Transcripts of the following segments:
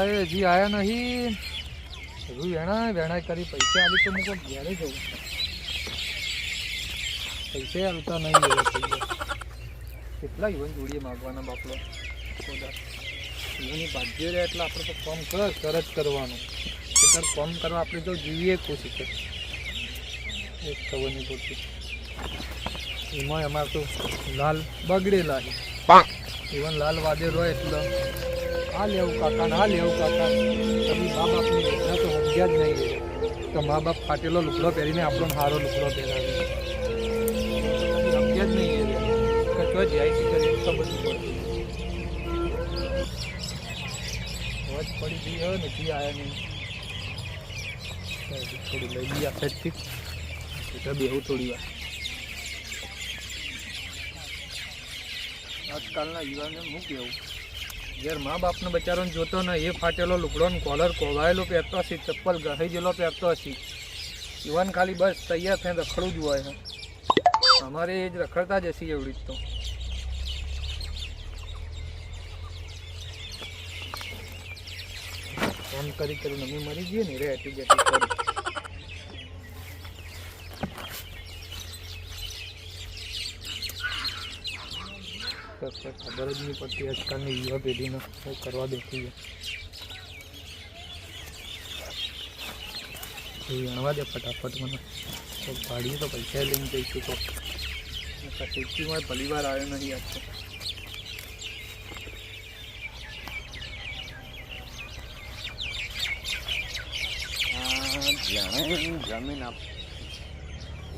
બીજુભાઈ હજી આવ્યા નહીં. હજુ વેણા વેણા કરી પૈસા આવી તો મૂકો ઘેરે જવું પૈસા આવતા નહીં કેટલા યુવાન જોડીએ માગવાના બાપડો? યુવાની બાધ્ય રહે એટલે આપણે તો કામ કર જ કરવાનું. તાર કામ કરવા આપણે તો જીવીએ કોશિશ કર એક ખબર નહીં પડતી. એમાં અમારે તો લાલ બગડેલા છે. ઇવન લાલ વાદે રોય એટલે આ લેવું કાકા હા લેવું કાકા. તમે મા બાપની યોજના તો સમજ્યા જ નહીં. તો મા બાપ ફાટેલો લુગડો પહેરીને આપણો સારો લુગડો પહેરાવે. સમજ્યા જ નહીં એ. જાય છે કરી નહીં પડતી હોજ પડી ગઈ હોય નથી આવ્યા નહીં. થોડી લઈ લઈએ આપણે એટલે બેવું થોડી વાર. આજકાલના યુવાને હું કેવું જ્યારે મા બાપનો બચારોને જોતો ને એ ફાટેલો લુગડો કોલર કોવાયેલો પહેરતો હશે, ચપ્પલ ગહાઈ જેલો પહેરતો હશે. યુવાન ખાલી બસ તૈયાર થઈને રખડવું જ હોય અમારે એ જ રખડતા જ હશે એવડી જ તો. ફોન કરી કરી મમ્મી મરી જઈએ ને, રે એટી જેટી કોઈ ખબર જ નહીં પડતી આજકાલની યુવા પેઢીને શું કરવા દેખી છે. જાણવા દે ફટાફટ મને. તો ભાડીએ તો પૈસા લઈને જઈશું તો. સિટીમાં પહેલી વાર આવ્યો નહીં આજ તો. જમીન આપ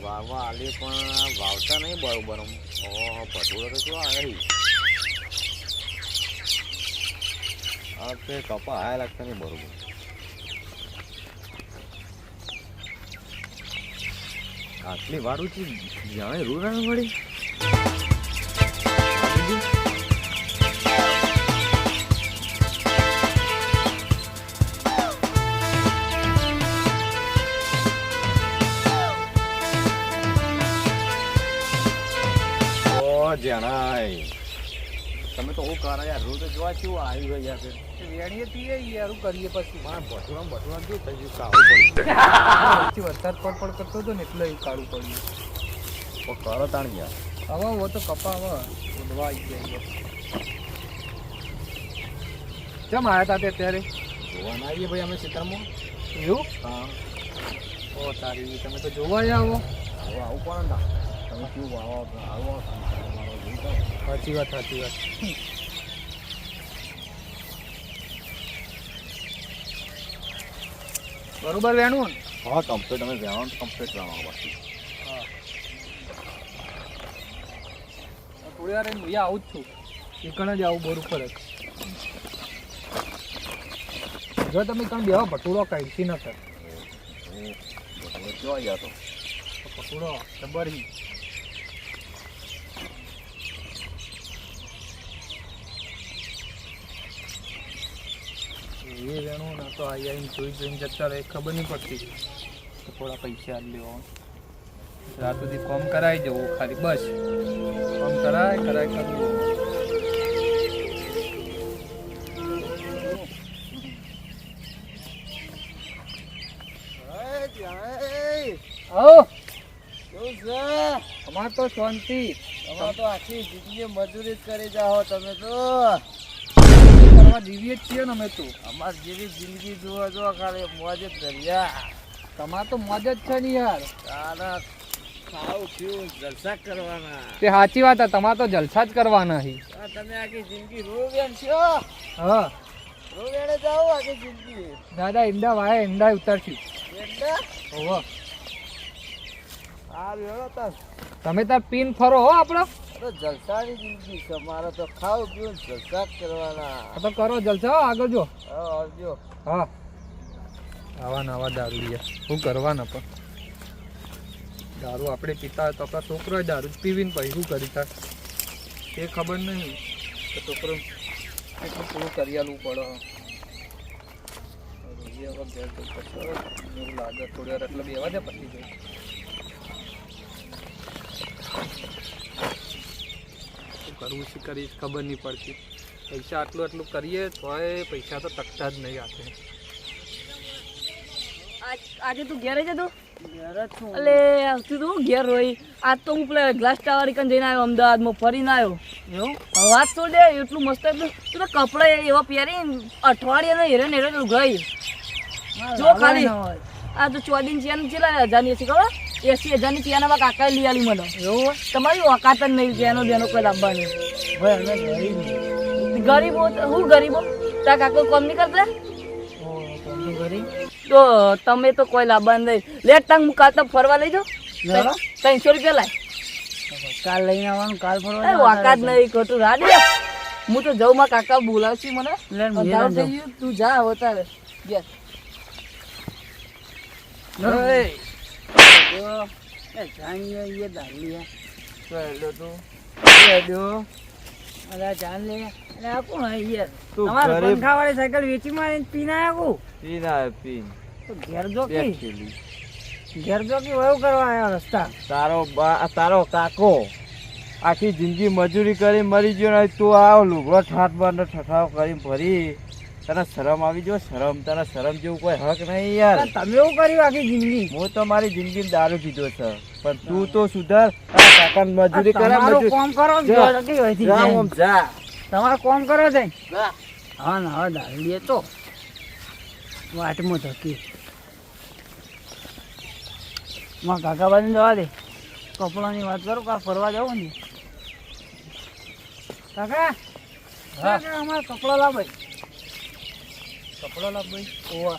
વાવવા આલે પણ વાવતા નહીં બરોબર. ઓહો પટોળો તો શું આવે કપા આયા લાગતા નહીં બરોબર. આટલી વાર છે જાણે રૂ ના મળી જણાય. તમે તો હું કરે યાર રોજ જોવા કેવું આવી ગઈ યાર વેણીએ પીએ યારું કરીએ પછી. મારા ભટુરા ભટુરા શું થઈ ગયું? કાવું પડી વરસાદ પડ પડ કરતો હતો ને એટલે એ કાળું પડ્યું. તો કરો તાણ યાર હવે તો કપા હવે ઉડવા આવી ગયા કેમ આવ્યા હતા તે અત્યારે? જોવાના આવીએ ભાઈ અમે સીતામાં એવું? હા. ઓ તારી તમે તો જોવા જ આવો હવે આવું પણ ના તમે કેવું વાવો આવો તો સાચી વાત સાચી વાત. બરોબર વેણું? હા કમ્પ્લીટ અમે વેણો તો કમ્પ્લીટ વેણો બાકી. થોડી વાર હું આવું જ છું. એકણ જ આવું બોર ઉપર જ. જો તમે કણ બેવા ભટુરો કઈથી ન કર ભટુરો જોવા ગયા તો? ભટુરો જબરી એ વેણું ના તો અહીંયા એમ જોઈ જોઈને જતા રહે ખબર નહીં પડતી. તો થોડા પૈસા લેવા રાત સુધી કોમ કરાવી જવું ખાલી બસ. કોમ કરાય કરાય કરવું અમાર તો શાંતિ. અમાર તો આખી જિંદગી મજૂરી જ કરી જાઓ તમે તો. કરવા જીવીએ જ છીએ ને અમે તો. અમાર જેવી જિંદગી જુઓ જોવા ખાલી મોજ જ દરિયા તમાર તો મોજ જ છે ને યાર. તારા ખાવું પીવું જલસા કરવાના. તે સાચી વાત તમારે તો જલસા જ કરવાના છે. તમે આખી જિંદગી રોવેણ છો? હા. રોવેણે જાઓ આખી જિંદગી. દાદા ઈંડા વાય ઈંડા ઉતરશું ઈંડા? ઓહો આ વેળો તમે તાર પીન ફરો હો આપણો. તો જલસાની જિંદગી છે. મારે તો ખાવ પીવું જલસા જ કરવાના. તો કરો જલસા આગળ જો. હા આવજો. હા. આવા નવા દારૂ યાર શું કરવાના પણ? દારૂ આપણે પીતા હોય તો આપણા છોકરો દારૂ જ પીવીને પછી શું કરી થાય? એ ખબર નહીં કે છોકરો એટલું પૂરું કરી આલવું પડે હવે ઘેર લાગે થોડી વાર એટલે બેવા દે પછી જોઈ કરવું શું કરીશ ખબર નહીં પડતી પૈસા આટલું આટલું કરીએ તોય પૈસા તો ટકતા જ નહીં આપે આજે તું ઘેરે જતો અલે. અલે તું ઘેર રોઈ આજ તો હું પેલા ગ્લાસ ટાવર કન જઈને આવ્યો અમદાવાદમાં ફરીને આવ્યો એવું? વાત તો દે એટલું મસ્ત એટલું તું તો કપડા એવા પહેરી અઠવાડિયાનો હેરે હેરે લુગાઈ હા, જો ખાલી. હોય. આ તો ચોદીન ચેન કેટલા હજારની છે ખબર એસી હજારની ચેન કાકા લઈ આલી મને. એવું તમારી ઓકાત જ નહીં ચેનો બેનો કોઈ લાવવાની ગરીબ હું ગરીબો? તાર કાકો કોમ નહીં કરતા? તો તમે તો કોઈ લાવવા નહીં. લે ટાંગ મુકાતા ફરવા લઈ જાઓ? ત્રણસો રૂપિયા લાય. કાલ લઈને આવવાનું કાલ ફરવા ઓકાત નહીં ખોટું રાડી હું તો જઉં માં કાકા બોલાવશે મને. ગયું. તું જા હવે તારે. ઘેર. જાન લે. અરે આ કોણ તું તમારે સાયકલ વેચી પીને આયા કુ? પી આવે પી તો ઘેર જો કી. ઘેર જો કી વયું કરવા આયા રસ્તા તારો બા તારો કાકો આખી જિંદગી મજૂરી કરી મરી ગયો ને તું આવ લુગડો ઠાઠ બાર ઠઠાવ કરી ભરી તને શરમ આવી જો શરમ તને શરમ જેવું કોઈ હક નહીં યાર. તમે એવું કર્યું આખી જિંદગી? હું તો મારી જિંદગી દારૂ પીધો છે પણ તું તો સુધર. કાકા મજૂરી કરે મજૂરી કોમ કરો. આમ જા તમારે કોમ કરો છે. હા ના હવે દારૂડીએ તો. વાટમાં ધકી માં કાકા બાજુ જવા દે. કપડાની વાત કરું કાં ફરવા જવું ને. કાકા હા. અમારે કપડા લાવે. કપડો લાવ ઓવા.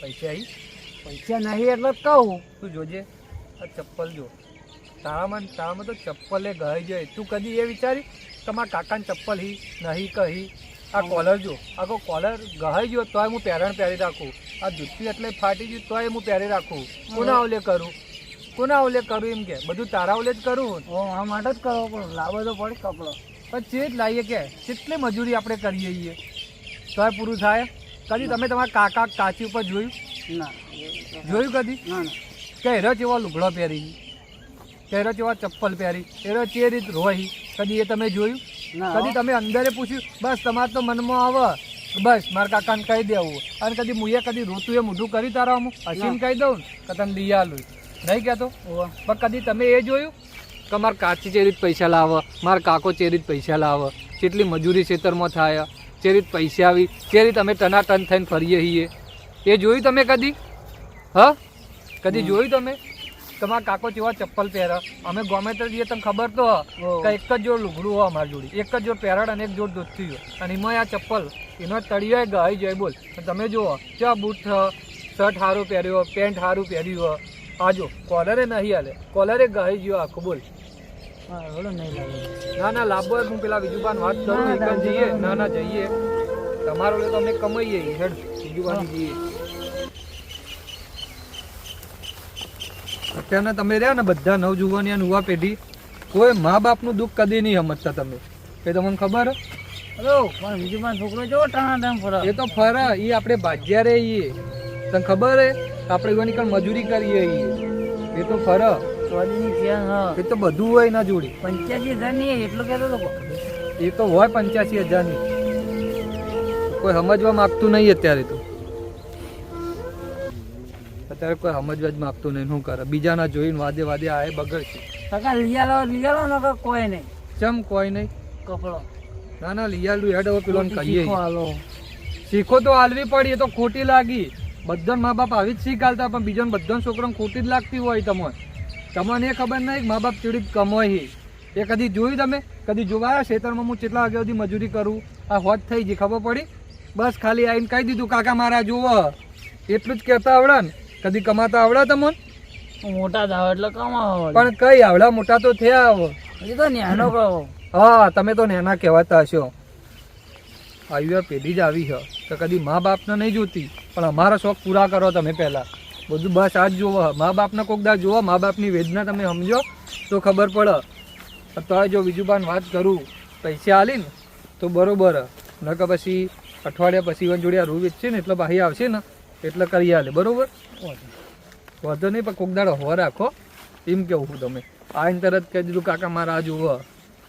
પૈસા આવી પૈસા નહીં એટલે કહું. તું જોજે. આ ચપ્પલ જો. તારામાં તારામાં તો ચપ્પલે ગઈ જાય. તું કદી એ વિચારી? તમારા કાકાને ચપ્પલ હી નહીં કહી. આ કોલર જો. આખો કોલર ગહાઈ ગયો તોય હું પહેરણ પહેરી રાખું. આ જુત્તી એટલે ફાટી ગયું તોય હું પહેરી રાખું. કોના ઓલે કરું? કોના ઓલે કરું એમ કે? બધું તારા ઓલે જ કરું આ માટે જ કરવો પણ લાવે તો પડે કપડો. પણ ચેજ લાવીએ કે? કેટલી મજૂરી આપણે કરીએ છીએ? તોય પૂરું થાય? કદી તમે તમારા કાકા કાચી ઉપર જોયું? ના. જોયું કદી? ના કે હેરો જેવા લુગડો પહેરી? કે હેરો જેવા ચપ્પલ પહેરી? હેરો જે રીત રોહી? કદી એ તમે જોયું? કદી તમે અંદરે પૂછ્યું? બસ તમારે તો મનમાં આવે. બસ મારા કાકાને કહી દેવું. અને કદી મુએ કદી રોતું એ મોઢું કરી તારા હું હસીને કહી દઉં ને કે તને દિયાલું નહીં કહેતો. પણ કદી તમે એ જોયું? કે મારા કાચી જ પૈસા લાવે મારા કાકો ચેરીત પૈસા લાવે કેટલી મજૂરી ખેતરમાં થાય. ચેરીત પૈસા આવી ચેરીત અમે ટનાટન થઈને ફરીએ છીએ. એ જોયું તમે કદી? હ? કદી જોયું તમે? તમારા કાકો જેવા ચપ્પલ પહેરે? અમે ગમે તે જઈએ તમને ખબર તો કે એક જ જોડ લુગડું હોય અમારી જોડી. એક જ જોડ પહેરાડ અને એક જોડ દોસ્તી હોય. અને એમાં આ ચપ્પલ એનો તળિયો ગઈ જાય બોલ. તમે જુઓ ત્યાં બૂટ શર્ટ સારું પહેર્યો પેન્ટ સારું પહેર્યું હોય આ જો કોલરે નહીં હાલે. કોલરે ગઈ ગયો આખું બોલ. ના ના લાભો હું પેલા બીજું વાત કરું ના, એક ના, જ જઈએ. ના. ના જઈએ. તમારો લે તો અમે કમાઈએ હેડ. બીજું જઈએ. અત્યારના તમે રહ્યા ને બધા નવજુવાની અને યુવા પેઢી કોઈ મા બાપનું દુઃખ કદી નહીં સમજતા તમે. એ તમને ખબર હે? હલો પણ બીજું છોકરો જો ટાણા ટાણ ફરે? એ તો ફરે એ આપણે ભાજ્યા રહીએ. તને ખબર હે? આપણે એવાની કણ મજૂરી કરીએ. એ તો ફરે. હા. એ તો બધું હોય ના જોડી. પંચ્યાસી હજારની એટલું કહેતો તો એ તો હોય પંચ્યાસી હજારની કોઈ સમજવા માંગતું નહીં અત્યારે તો. અત્યારે કોઈ સમજવા જ માંગતું નહીં શું કરે? બીજાના જોઈને વાદે વાદે આ બગડ છે કાકા લીયાલો લીયાલો ન કોઈ નહીં. ચમ કોઈ નહીં? કપડો. ના ના લીયાલું હેડ હવે પેલો કહીએ. શીખો શીખો તો હાલવી પડી એ તો ખોટી લાગી. બધા મા બાપ આવી જ શીખ હાલતા પણ બીજા બધા છોકરાને ખોટી જ લાગતી હોય તમને તમને એ ખબર નહીં મા બાપ ચીડી કમાય એ કદી જોયું તમે? કદી જોવાયા? ખેતરમાં હું કેટલા વાગ્યા સુધી મજૂરી કરું? આ હોત થઈ ગઈ ખબર પડી? બસ ખાલી આવીને કહી દીધું કાકા મારા જોવો એટલું જ કહેતા આવડે ને. કદી કમાતા આવડે તમને? મોટા થાવ એટલે કમાવો પણ કઈ આવડા મોટા તો થયા આવો એ તો નેનો કહો. હા તમે તો નેના કહેવાતા હશો. આવી પેઢી જ આવી છે. તો કદી મા બાપને નહીં જોતી. પણ અમારા શોખ પૂરા કરો તમે પહેલાં. બધું બસ આ જ જોવો. મા બાપને કોક દા જોવો. મા બાપની વેદના તમે સમજો તો ખબર પડે. તો જો બીજું બાન વાત કરું પૈસા આલીને તો બરોબર. ન નકર પછી અઠવાડિયા પછી વન જોડે રૂ વેચશે ને એટલે ભાઈ આવશે ને એટલે કરી આલે. બરોબર? વાંધો નહીં પણ કોક દાડો હો રાખો. એમ કેવું હું તમે. આઈને તરત કહી દીધું કાકા મારા આ જુઓ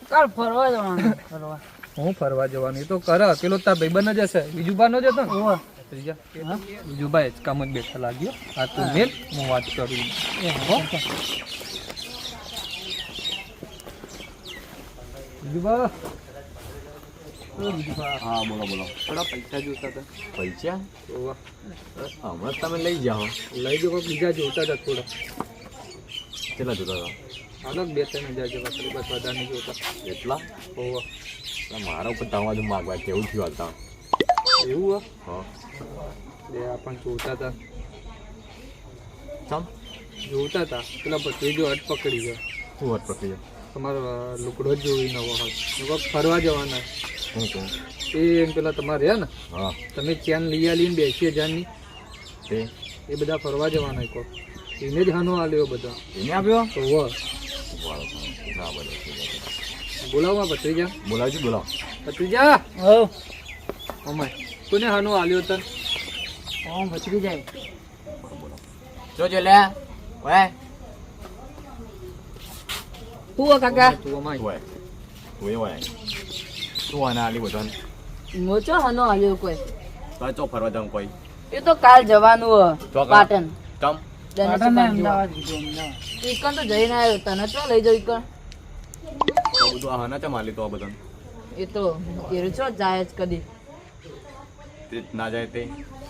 કાલ ફરવા જવાનું ફરવા. હું ફરવા જવાનું? એ તો કરે. પેલો તાર ભાઈબંધ જ હશે. બીજું બાનો જ હતો ને? ભાઈ જ. કામ જ બેઠા લાગ્યો. આ તો મેલ હું વાત કરું. હો બીજું બા બીજું બા હા બોલો બોલો. થોડા પૈસા જોતા હતા. પૈસા. હમણાં તમે લઈ જાઓ. લઈ જાઓ બીજા જોતા હતા થોડા. કેટલા જોતા હતા? અલગ બે ત્રણ હજાર જેવા બસ વધારે નહીં જોતા. એટલા? ઓવા. મારા ઉપર તમારું માગવા કેવું થયું હતા એવું હા. બે જોતા હતા ચમ જોતા હતા પેલા પછી જો અટ પકડી ગયો. શું પકડી પ્રક્રિયા તમારો લુકડો જ જોઈ નવો હોય. એ ફરવા જવાના. શું કહું? એ એમ પેલા તમારે હે ને? હા. તમે ચેન લઈ આલીને બેસી હજારની તે એ બધા ફરવા જવાના કોક એને જ હાનો આલ્યો બધા. એને આપ્યો? તો વ. બોલાવવા ભત્રીજા? બોલાવજો બોલાવો. ભત્રીજા! હો અમાય કોને હાનો આલ્યો તન? ઓમ બચી જાય? જોજો લે. ઓય. તું કાકા. તું અમાય ઓય. તું એ હોય તું આના આલી બધાને. મોચો હનો આલ્યો કોઈ? તો ચો ફરવા જાઉં કોઈ? એ તો કાલ જવાનું. પાટણ. ચમ. પાટણ ને અમદાવાદ કીધું ઈકણ તો જઈને આવ્યો. તને ચો લઈ જાવ ઈકણ? તો બધું આ હના ચમ તો આ બધાને? એ તો એ છો જાય જ કદી. ના જાય તે.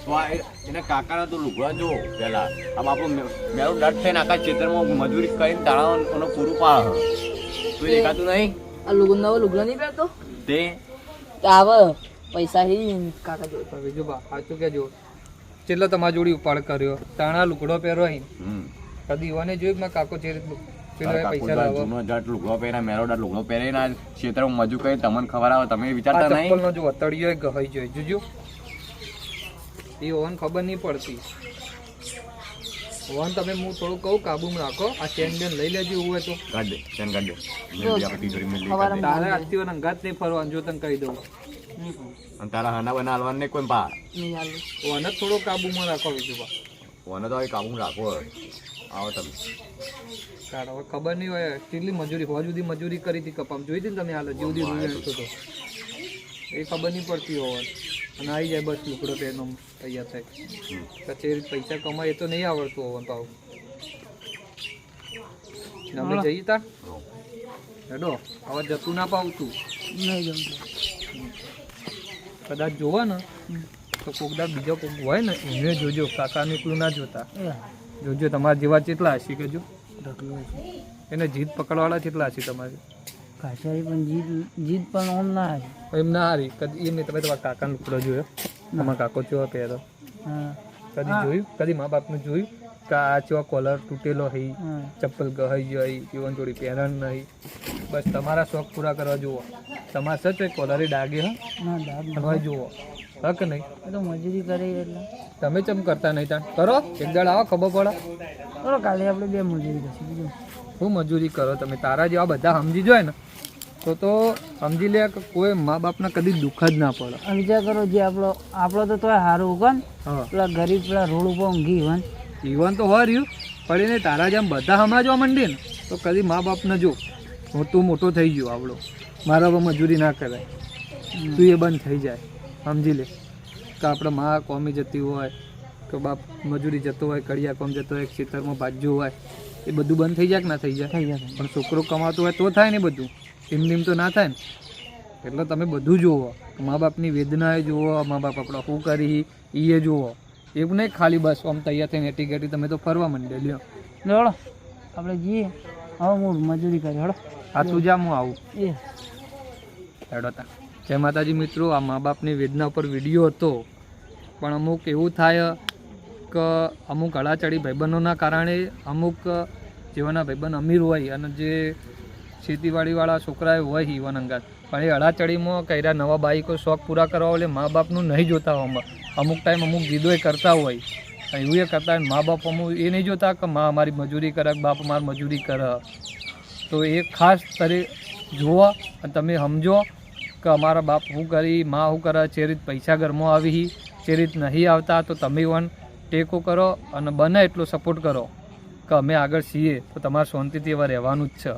તો આ એના કાકાના તો લુગડા જો પેલા આ બાપુ મેળું ડટ થઈને આખા ખેતરમાં મજૂરી કરીને તાળાનો પૂરું પાડ તું દેખાતું નહીં? આ લુગડો નવો લુગડો નહીં પહેરતો? તે? આવે પૈસા હી કાકા જોડે. બીજું બા સાચું કેજો કેટલો તમારા જોડી ઉપાડ કર્યો? તાણા લુકડો પહેરો હમ. કદી ઈવાને જોયું કે મારા કાકો જે લુગડો મજૂર કઈ તમને ખબર આવે તમે વિચારતા નહીં? જો જોજો. એ ઓવન ખબર નહીં પડતી. ઓવન તમે હું થોડું કહું કાબુમાં રાખો. આ ચેન બેન લઈ લેજો એવું હોય તો. કાઢ દે ચેન કાઢ દે. તારે આજથી અંગાત નહીં ફરવાનું જો તને કહી દઉં. અને તારા હના બના હાલવાનું નહીં કોઈ પા જ થોડો કાબુમાં રાખો બીજું પા ઓને તો હવે કાબુ રાખો હોય. આવો તમે. કારણ હવે ખબર નહીં હોય કેટલી મજૂરી હોવા સુધી મજૂરી કરી હતી કપામ. જોઈ હતી ને તમે હાલ હજી સુધી રૂઈ હતો તો. એ ખબર નહીં પડતી હોવા અને આવી જાય બસ લુકડો પહેરનો તૈયાર થાય. પછી કચેરી પૈસા કમાય એ તો નહીં આવડતું હોવાનું પાવ અમે જઈએ તાર? હેડો હવે જતું ના પાવતું નહીં જમતો. કદાચ જોવા ને તો કોકદાર બીજો કોક હોય ને એને જોજો કાકાનું એકલું ના જોતા. જોજો તમારા જેવા કેટલા હશે કે જો. એને જીત પકડવાળા કેટલા હશે તમારે. કાચારી પણ જીત જીત પણ ઓમ ના હારી. એમ ના હારી. કદી એમ નહીં તમે તમારા કાકાનો ટુકડો જોયો. તમારા કાકો ચેવા પહેરો. કદી જોયું? કદી મા બાપનું જોયું? કે આ ચેવા કોલર તૂટેલો હઈ ચપ્પલ ગહાઈ જાય જીવન જોડી પહેરણ નહીં. બસ તમારા શોખ પૂરા કરવા જુઓ. તમારે સચ કોલરે ડાગે હા? તમારે હવે જુઓ. હક નહીં? તો મજૂરી કરે એટલે. તમે ચમ કરતા નહીં તાણ કરો. એક દાડ આવો ખબર પડે. કાલે આપણે બે મજૂરી કરશું બીજું. શું મજૂરી કરો તમે તારા જેવા બધા સમજી જાય ને. તો તો સમજી લે કે કોઈ મા બાપને કદી દુઃખ જ ના પડે. અને વિચાર કરો જે આપણો આપણો તો તોય સારું ઉગન પેલા ગરીબ પેલા રોડ ઉપર ઊંઘી હોય ને. તો હોય રહ્યું પણ એને તારા જેમ બધા સમજવા માંડીએ ને તો કદી મા બાપને જો હું તું મોટો થઈ ગયો આવડો. મારા પર મજૂરી ના કરાય. તું એ બંધ થઈ જાય. સમજી લે. કે આપણે મા કોમી જતી હોય કે બાપ મજૂરી જતો હોય કડિયા કોમ જતો હોય ખેતરમાં ભાજ્યું હોય એ બધું બંધ થઈ જાય કે ના થઈ જાય? પણ છોકરો કમાતો હોય તો થાય ને બધું. એમ નેમ તો ના થાય ને. એટલે તમે બધું જુઓ. મા બાપની વેદનાએ જુઓ મા બાપ આપણા શું કરી એ જુઓ. એવું નહીં ખાલી બસ આમ તૈયાર થઈને એટી ગેટી તમે તો ફરવા માંડે લ્યો. હળો. આપણે જઈએ. હવે હું મજૂરી કરી હળો. આ તું જા હું આવું. એ. હેડો તા. જય માતાજી મિત્રો આ મા બાપની વેદના ઉપર વીડિયો હતો. પણ અમુક એવું થાય કે અમુક અડાચડી ભાઈબંધોના કારણે અમુક જેવાના ભાઈબંધ અમીર હોય અને જે ખેતીવાડીવાળા છોકરાએ હોય ઈવન અંગાત. પણ એ અડાચડીમાં કર્યા નવા બાઈકો શોખ પૂરા કરવા એટલે મા બાપનું નહીં જોતા હોય અમુક. ટાઈમ અમુક જીદોય કરતા હોય. એવું એ કરતા હોય મા બાપ અમુક એ નહીં જોતા કે મા અમારી મજૂરી કરે બાપ અમારી મજૂરી કરે. તો એ ખાસ તરી જુઓ અને તમે સમજો કે અમારા બાપ શું કરી, મા શું કરે, જે રીત પૈસા ઘરમાં આવી, જે રીત નહીં આવતા તો તમે પણ ટેકો કરો અને બને એટલો સપોર્ટ કરો કે અમે આગળ છીએ. તો તમારે શાંતિથી એવા રહેવાનું જ છે.